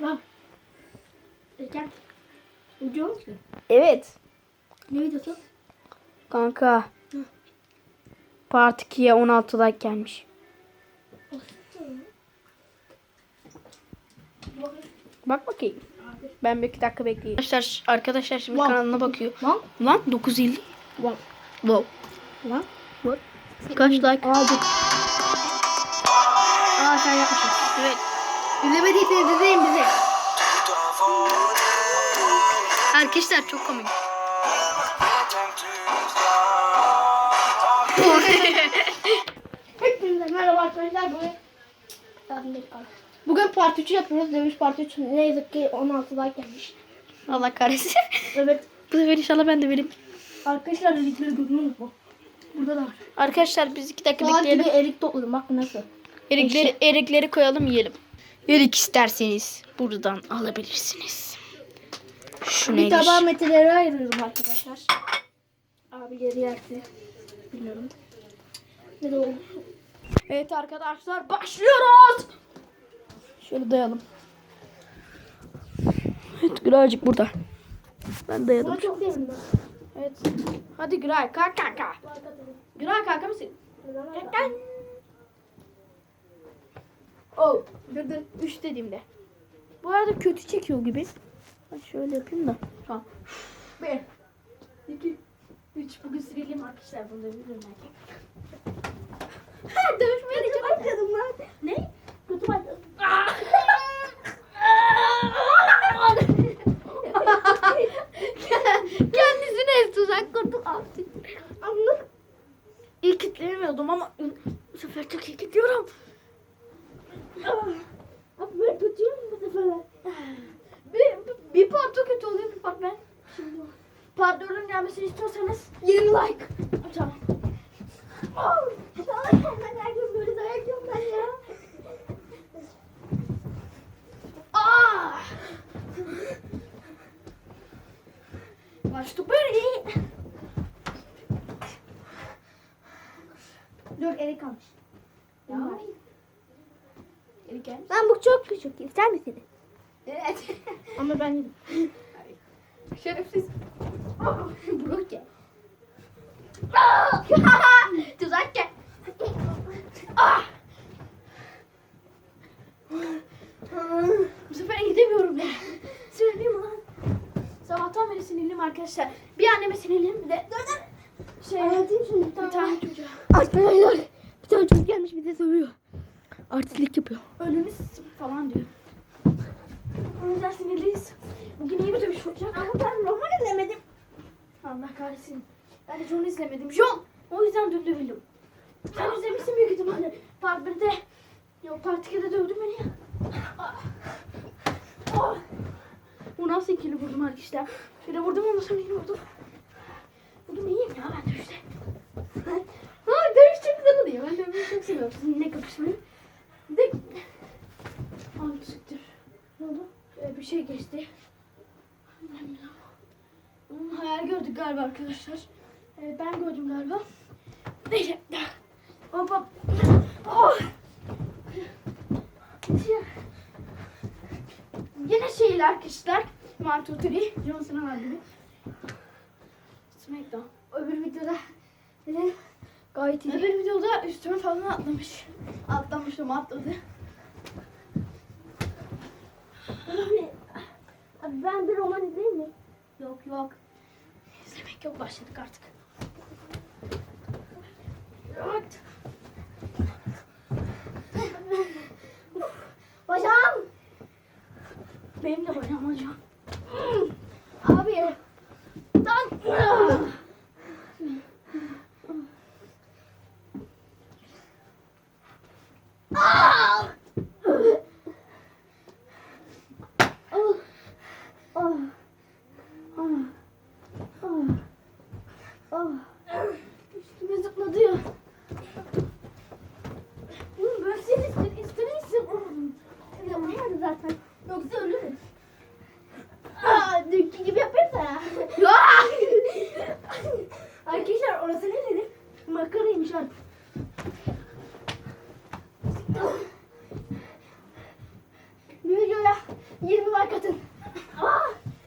Bak. Eken. Video mu ki? Evet. Ne videosu? Kanka. Part 2'ye 16 like gelmiş. Bak bakayım. Ben bir iki dakika bekleyeyim. Arkadaşlar, arkadaşlar şimdi Wow. kanalına bakıyor. Lan. Lan 950. Lan. Wow. Lan. What? Kaç like? Aa dur. Aa sen yapmışsın. Evet. İzlemediyseniz izleyin bizi. Arkadaşlar çok komik. Hepinize merhaba arkadaşlar. Bugün Bugün part 3'ü yapıyoruz. Dövüş part 3. Ne yazık ki 16 like gelmiş. Allah kahretsin. Evet. Bu sefer inşallah ben de vereyim. Arkadaşlar elikleri görüyorsunuz mu? Burada da var. Arkadaşlar biz iki dakika Saat bekleyelim. gibi erik topladım. Bak nasıl. Erikleri, erikleri koyalım yiyelim. Erik isterseniz buradan alabilirsiniz. Şu Bir tabağı metelere ayırıyorum arkadaşlar. Abileri yerse. Bilmiyorum. Ne de. Evet arkadaşlar başlıyoruz. Şöyle dayalım. Evet birazcık burada. Ben dayadım. Çok derin. Evet. Hadi Güray kalk kanka. Güray kanka mısın? Kalk kalk. Oh. Dur dur. Üç dediğimde. Bu arada kötü çekiyor gibi. Hadi şöyle yapayım da. Tamam. Bir. iki, Üç. Bugün silelim arkadaşlar. Bunu da biliyorum belki. Ha, Dövüşmeye de çok başladım lan. Ne? Kötü başladım. Kendisine tuzak kurdu artık. Anlık. İyi kitlemiyordum ama bu sefer çok iyi gidiyorum. Abi böyle kötüyüm bu sefer. Bir, bir part çok kötü oluyor bir part ben. Şimdi part 4'ün gelmesini istiyorsanız 20 like. tamam. Oh, ben her gün böyle dayak yiyorum ben ya. Aa! Başlık böyle. Dur erik almış. Ya. Gel. Ben bu çok küçük. İster misin? Evet. Ama ben yedim. Şerefsiz. Bırak ya. Tuzak gel. Ah! Bu sefer gidemiyorum ya. Sinirliyim lan. Sabahtan beri sinirliyim arkadaşlar. Bir anneme sinirliyim bir de şey Anlatayım şimdi bir bir tane. çocuğa. Arkadaşlar bir tane çocuk gelmiş bize sövüyor. Artistlik yapıyor. Ölünüz falan diyor. Yüzden sinirliyiz. Bugün iyi bir dövüş olacak. Ama ben roman izlemedim. Allah kahretsin. Ben de John izlemedim. John! O yüzden dün dövüldüm. Sen izlemişsin büyük ihtimalle. Part 1'de. Yok Part 2'de dövdün beni. Ah. Ah. Bu nasıl ikili vurdum arkadaşlar. Şöyle vurdum ondan sonra yine vurdum. Vurdum iyiyim ya ben dövüşte. ha dövüş çok güzel oluyor. Ben dövüşü çok seviyorum. Sizinle kapışmayı. De... Ay siktir. Ne oldu? Ee, bir şey geçti. Hmm, Hayal gördük galiba arkadaşlar. Ee, ben gördüm galiba. Neyse. Hop. Oh. Yine şeyler arkadaşlar. Two, three. John Cena var gibi. Smackdown. Öbür videoda gayet iyi. Öbür videoda üstüme falan atlamış. Atlamıştım atladı. Abi, ben bir roman izleyeyim mi? Yok yok. İzlemek yok başladık artık. Evet. Bacağım. Benim de bacağım acıyor. Abi. Lan. Ah! Oh. Oh. Oh. Oh. Oh. Üstüme zıpladı ya. Oğlum ben seni ister, ister ister. Yapamadı zaten. Yoksa ölürüm. like atın. Aa,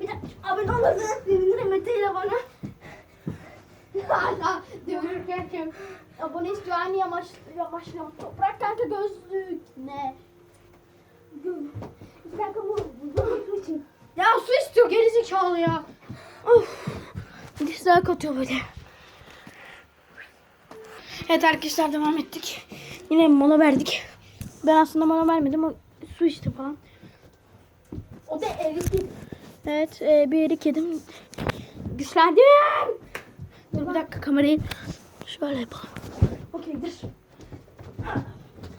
bir de abone olursanız sevinirim Mete ile bana. Hala dövürken kim? Aynı yamaç, yamaçlama. Toprak kanka gözlük. Ne? Bir dakika bu, bu için. Ya su istiyor gerizekalı ya. Of. Dislike atıyor böyle. Evet arkadaşlar devam ettik. Yine mola verdik. Ben aslında mola vermedim. O su içti falan. O da erik Evet e, bir erik yedim. Güçlendim. Dur bir dakika kamerayı şöyle yapalım. Okeydir.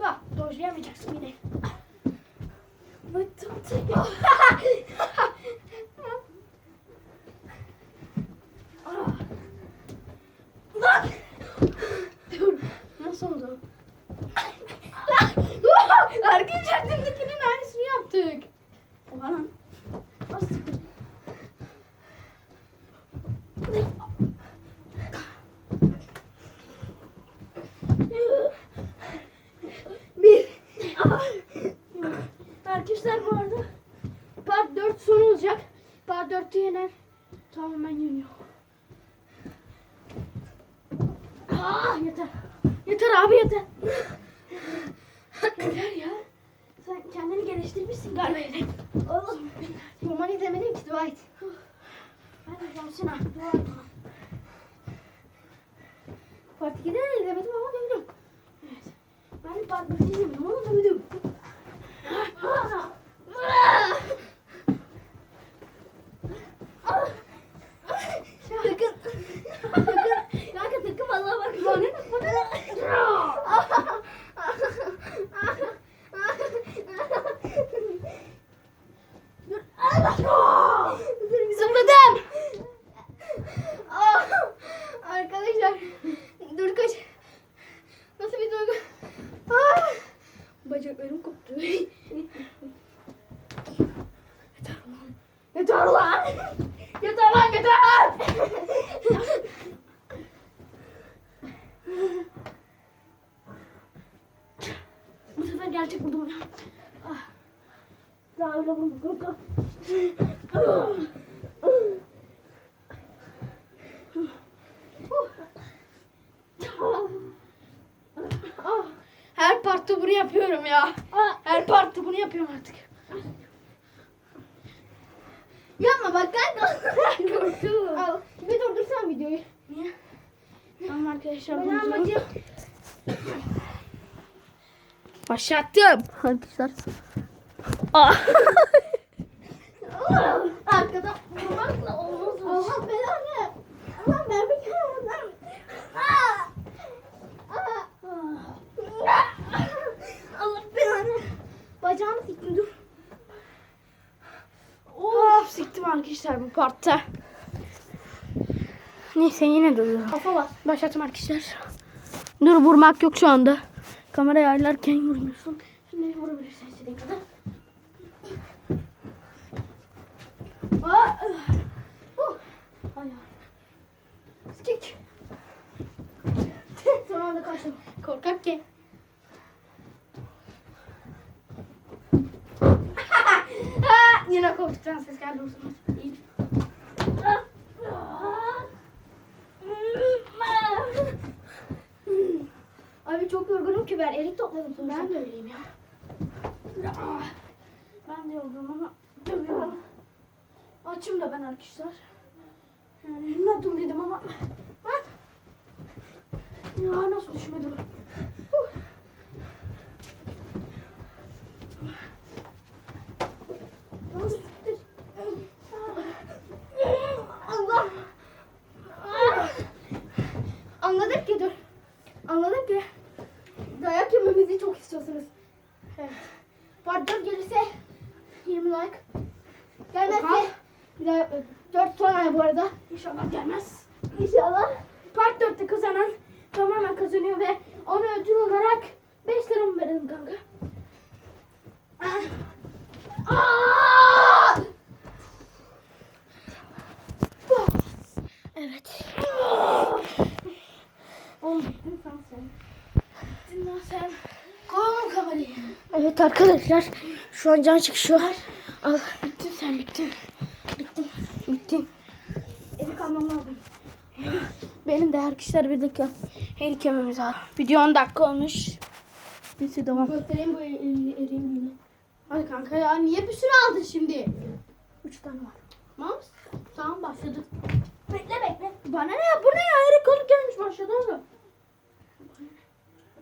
Bak dojlayamayacaksın yine. Lan! Dur. Nasıl oldu? Arkadaşlar dümdükünün aynısını yaptık. Oha lan. Nasıl? Bir. Arkadaşlar bu arada part 4 son olacak. Part 4'te yener. Tamamen yeniyor. Aa, yeter. Yeter abi yeter. yeter ya. Sen kendini geliştirmişsin galiba. Oğlum. Roman izlemedim ki dua et. Hadi gelsin ha. Dua et. Part 2'de de izlemedim ama döndüm. Evet. Ben de part 1'de izlemedim ama döndüm. Sakın. Sakın. Kanka takım Allah'a bak. Bana bak. Dur. Allah. Zıpladım. Ah, Arkadaşlar. Dur kaç. Nasıl bir duygu? Ah. Bacaklarım koptu. Yeter lan. Yeter lan. Yeter lan yeter. Bu sefer gerçek buldum ya. Ah. Daha öyle buldum. Ah. Her partta bunu yapıyorum ya. Her partta bunu yapıyorum artık. Yapma bak kanka. Korktum. Bir durdursan videoyu. Niye? Tamam arkadaşlar. Ben amacım. Başlattım. Arkadaşlar. Aa. Arkada vurmakla olmaz. Allah belanı. Allah ben bir kere vurdum. Allah belanı. Bacağımı siktim dur. Of siktim arkadaşlar bu partta. Neyse yine duruyor. Kafa bas. Başlattım arkadaşlar. Dur vurmak yok şu anda. Kamerayı ayarlarken vurmuyorsun. Şimdi vurabilirsin istediğin kadar. Aa, uh, Ay, Skik. Son anda kaçtım. Korkak ki. Ha, Yine korktuktan ses geldi olsun. İyi. Abi çok yorgunum ki ben erik topladım. Ben de öyleyim ya. Ben de yorgunum ama dövüyorum. Açım da ben arkadaşlar. Yani bilmedim dedim ama ben ya nasıl düşmedi bu? Huh. Nasıl düştü? Allah. Ah. Anladım ki dur. Anladım ki dayak yememizi çok istiyorsunuz. Evet. Part 4 gelirse 20 like. Gelmezse bir daha yapmadım. 4 sonra bu arada. İnşallah gelmez. İnşallah. Part 4'te kazanan tamamen kazanıyor ve ona ödül olarak 5 lira mı verelim kanka? Ah. Ah! Evet. Kamerayı. Evet arkadaşlar şu an can çıkışı var. Al. Bittin sen bittin. Bittin. Bittin. Evi kalmam lazım. Benim de arkadaşlar bir dakika. Her kemimiz var. Video 10 dakika olmuş. Neyse devam. Göstereyim bu eriyim yine. Hadi kanka ya niye bir sürü aldın şimdi? Üç tane var. Tamam? Tamam başladık. Bekle bekle. Bana ne ya? Bu ne ya? Erik gelmiş başladı mı?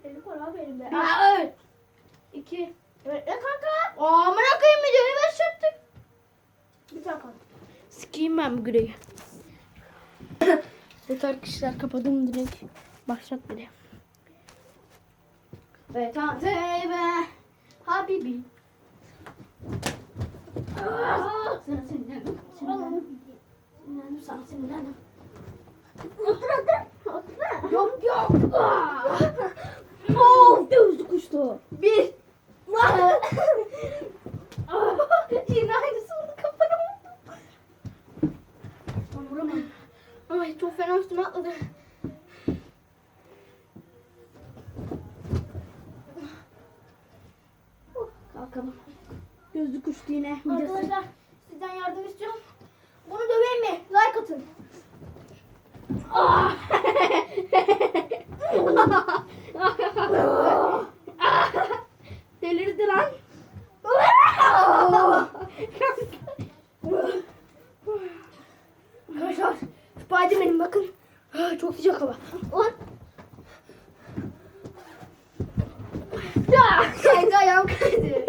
Erik var abi elimde. Ya evet. İki. Bekle kanka. Aa amına koyayım videoyu başlattık. Bir kaldı. Sikeyim ben güreyi. evet arkadaşlar kapadım direkt. Başlat bile. Ve tate ve Habibi. Aa, sinirlendim. Sinirlendim. Sinirlendim sana sinirlendim. Otur otur. Otur. Yok yok. Of gözlü kuştu. Bir. Yine aynısı oldu kafana vurdu. Ben vuramam. Ay çok fena üstüme atladı. Kalkalım. Gözlü kuştu yine. Arkadaşlar sizden yardım istiyorum. Bunu döveyim mi? Like atın. Delirdi lan. Arkadaşlar Spiderman'im bakın. Ah, Çok sıcak hava. Lan. Ya, kaydı ayağım kaydı.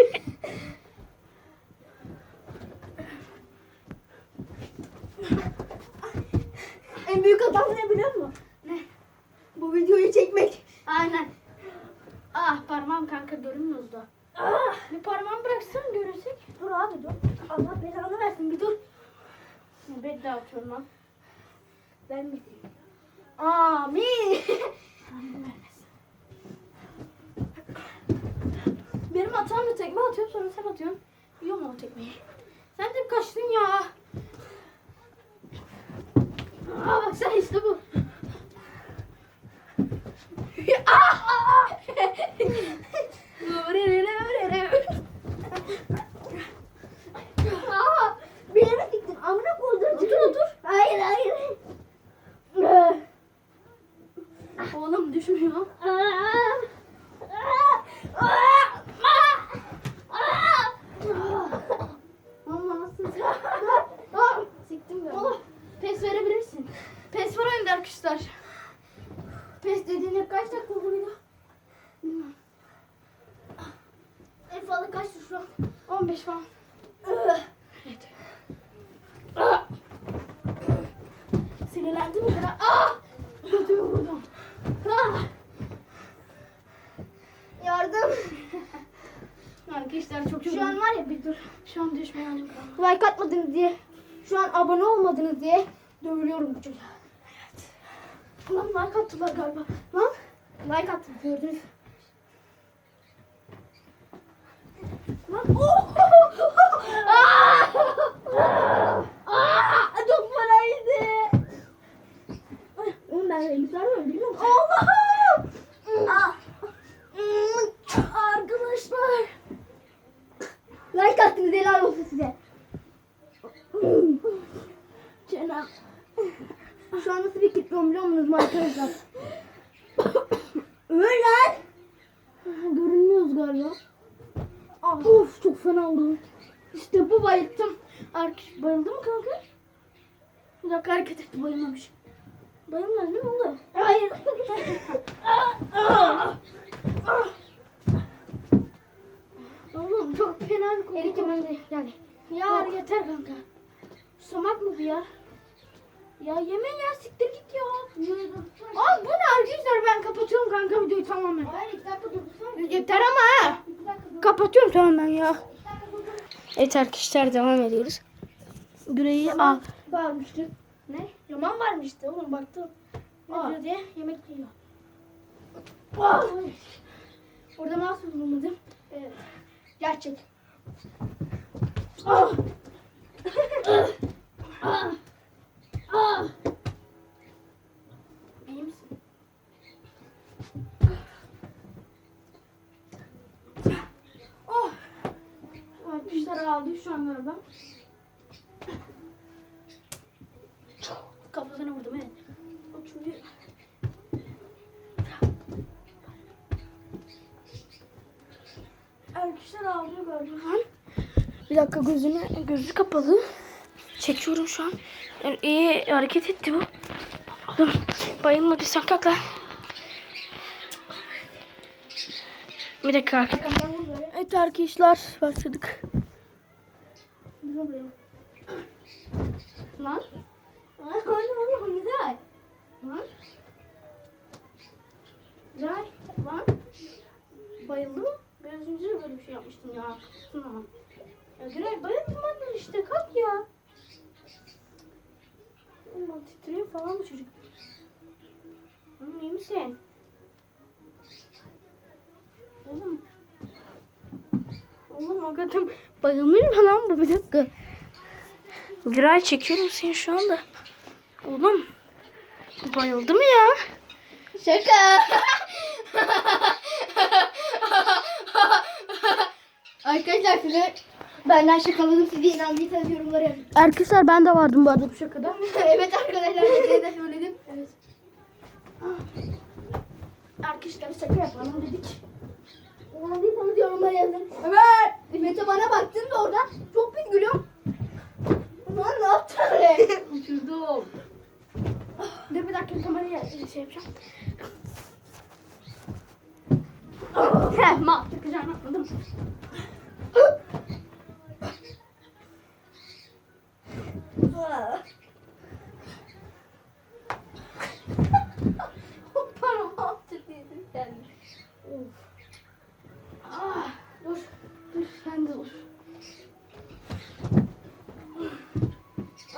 En büyük hatam ne biliyor musun? Ne? Bu videoyu çekmek. Aynen. Ah parmağım kanka görünmüyor da. Ah, Bir parmağımı bıraksan görecek. dur abi dur. Allah belanı versin bir dur. Ben de atıyorum lan. Ben mi? Amin. Benim hatamla tekme atıyorum sonra sen atıyorsun. Yiyor mu o tekmeyi? Sen de kaçtın ya. Aa bak sen işte bu. Ah! Aa, bir yere gittin. Amına koydum. Otur, otur. Hayır hayır. Oğlum düşmüyor. Allah nasıl? Siktim ben. Oh, pes verebilirsin. Pes var oyunda arkadaşlar. Pes dediğinde kaç dakika oldu video? Bilmem. En fazla kaç şu an? 15 falan. Ugh. Evet. Sinirlendim mi? Ah! Götümü vurdum. Ah! Yardım. Arkadaşlar çok Şu an var ya bir dur. şu an düşmeye halim kalmadı. Like atmadınız diye. Şu an abone olmadınız diye dövülüyorum bu çocuğa. Lan like attılar galiba. Lan Like attım gördünüz. lan. Oh! Aa! Aa! Çok paraydı. Oğlum ben elbisler mi biliyor musun? Allah'ım! Ah! Arkadaşlar. Like attınız helal olsun size. Cenab. Şu an nasıl bir kitle biliyor musunuz arkadaşlar? Ömer. Görünmüyoruz galiba. Ah. Of çok fena oldu. İşte bu bayılttım. Arkadaş bayıldı mı kanka? Bir dakika hareket etti bayılmamış. Bayılmaz değil mi oğlum? Hayır. Oğlum çok fena bir koku. Erik hemen geldi. Ya yeter kanka. Sumak mı bu ya? Ya yeme ya siktir git ya. Abi bu ne arkadaşlar ben kapatıyorum kanka videoyu tamamen. Hayır iki dakika dursana. Yeter ama ha. Kapatıyorum tamamen ya. Evet arkadaşlar devam ediyoruz. Güreyi al. Varmıştı. Ne? Yaman varmıştı oğlum baktım. Ne Aa. diyor diye yemek yiyor. Orada mouse bulunmadım. Evet. Gerçek. Ah. Ah. Ah. İyi misin? Oh. Arkadaşlar aldı şu an galiba. Kafasına vurdum evet. Bak şimdi. Arkadaşlar ağlıyor galiba. Gözünü gözü kapalı. Çekiyorum şu an. Yani iyi hareket etti bu. Oğlum bayılmadıysan kalk lan. Bir dakika arkadaşlar. Evet arkadaşlar başladık. Lan. Güzel. Lan. Güzel. Lan. Bayıldı mı? Biraz önce böyle bir şey yapmıştım ya. Şuna. Ya Güray bayıldım ben işte kalk ya. Oğlum titriyor falan bu çocuk. Oğlum iyi misin? Oğlum. Oğlum hakikaten bayılmış mı lan bu bir dakika. Güray çekiyorum seni şu anda. Oğlum. Bayıldı mı ya? Şaka. Arkadaşlar size benden şakaladım sizi inandıysanız yorumlara yazın. Arkadaşlar ben de vardım bu arada bu şakada. evet arkadaşlar size de söyledim. Evet. Arkadaşlar şaka yapalım dedik. İnandıysanız yorumlara yazın. Evet. Mete bana baktın da orada çok bir gülüyorum. Lan ne yaptın öyle? Uçurdum. Dur bir dakika kameraya şey yapacağım. Heh, ma takacağım anladım. Parmağım titredim kendimi. Ah, dur. Dur sen de dur.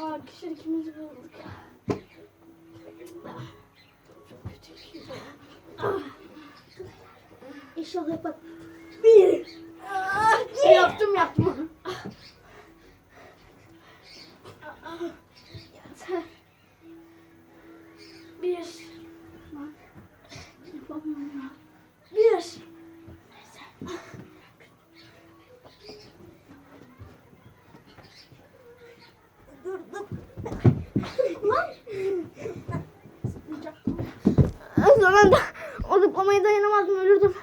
Aa, kişi ikimiz bulduk. Ah, Çok kötü bir şey oldu. Ah, İnşallah bak. Bir. Ah, yaptım yaptım. Bir. Lan, yapamıyorum ya. Bir. Dur dur. Son anda o zıplamaya dayanamazdım ölürdüm.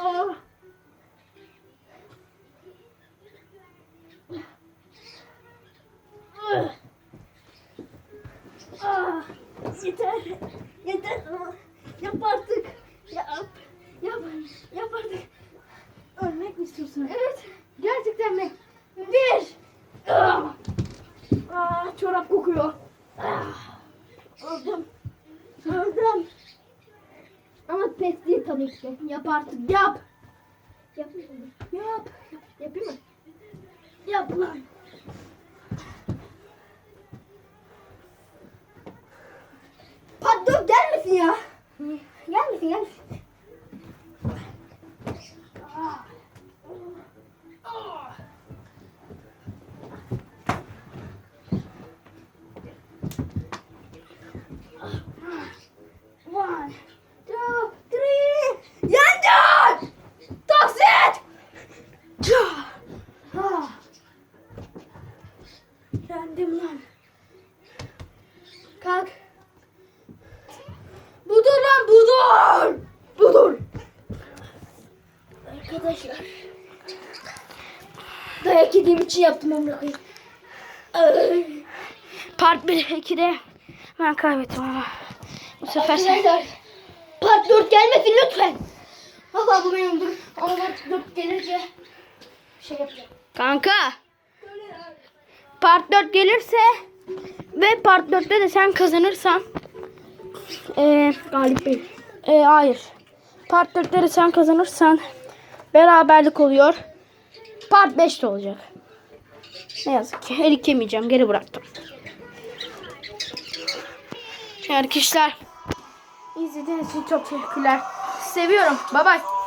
Ah. Ah. Yeter. Yap artık. Yap. Yap. Yap artık. Ölmek mi istiyorsun? Evet. Gerçekten mi? Bir. Ah. Ah, çorap kokuyor. Ah. Öldüm. Öldüm. Ama pes değil tabii ki. Yap artık yap. Mı? Yap. Yapayım mı? Yap lan. Patron gelmesin ya. Gelmesin gelmesin. İçin yaptım amına koyayım. Part 1 2'de ben kaybettim ama. Bu sefer sen. Part 4 gelmesin lütfen. Valla bu benimdir. Ama part 4 gelirse şey yapacağım. Kanka. Part 4 gelirse ve Part 4'te de sen kazanırsan eee Galip Bey. e, hayır. Part 4'te de sen kazanırsan beraberlik oluyor. Part 5'te olacak. Ne yazık ki. Elik yemeyeceğim. Geri bıraktım. Arkadaşlar izlediğiniz için çok teşekkürler. Seviyorum. Bye bye.